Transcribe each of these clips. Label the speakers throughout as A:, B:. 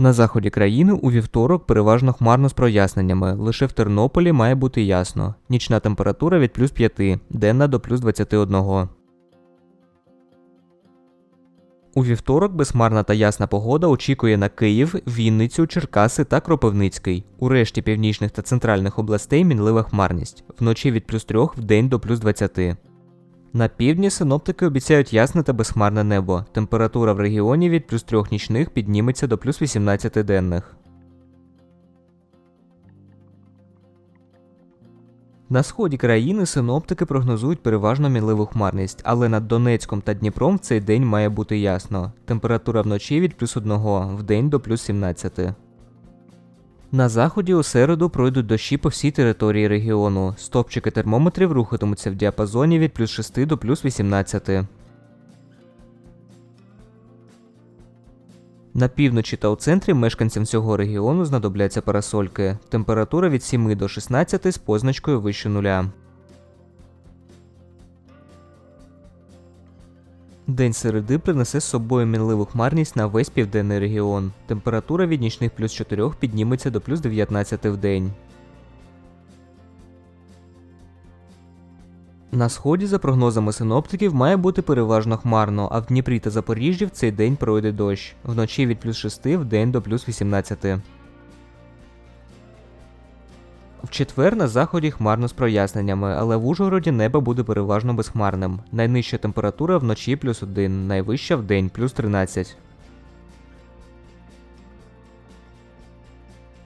A: На заході країни у вівторок переважно хмарно з проясненнями. Лише в Тернополі має бути ясно. Нічна температура від плюс 5, денна до плюс 21. У вівторок безхмарна та ясна погода очікує на Київ, Вінницю, Черкаси та Кропивницький. У решті північних та центральних областей мінлива хмарність. Вночі від плюс 3 в день до плюс 20. На півдні синоптики обіцяють ясне та безхмарне небо. Температура в регіоні від плюс 3 нічних підніметься до плюс 18 денних. На сході країни синоптики прогнозують переважно мінливу хмарність, але над Донецьком та Дніпром в цей день має бути ясно. Температура вночі від плюс 1, в день до плюс 17. На заході у середу пройдуть дощі по всій території регіону. Стопчики термометрів рухатимуться в діапазоні від плюс 6 до плюс 18. На півночі та у центрі мешканцям цього регіону знадобляться парасольки. Температура від 7 до 16 з позначкою вище нуля. День середи принесе з собою мінливу хмарність на весь південний регіон. Температура від нічних плюс 4 підніметься до плюс 19 в день. На сході, за прогнозами синоптиків, має бути переважно хмарно, а в Дніпрі та Запоріжжі в цей день пройде дощ. Вночі від плюс 6 в день до плюс 18. В четвер на заході хмарно з проясненнями, але в Ужгороді небо буде переважно безхмарним. Найнижча температура вночі плюс 1, найвища в день плюс 13.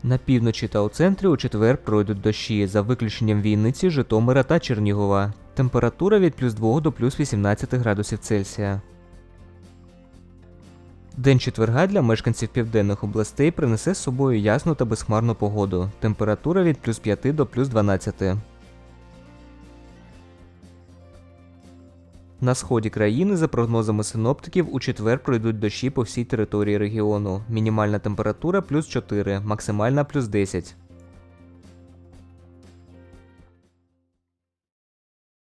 A: На півночі та у центрі у четвер пройдуть дощі, за виключенням Вінниці, Житомира та Чернігова. Температура від плюс 2 до плюс 18 градусів Цельсія. День четверга для мешканців південних областей принесе з собою ясну та безхмарну погоду. Температура від плюс 5 до плюс 12. На сході країни, за прогнозами синоптиків, у четвер пройдуть дощі по всій території регіону. Мінімальна температура плюс 4, максимальна плюс 10.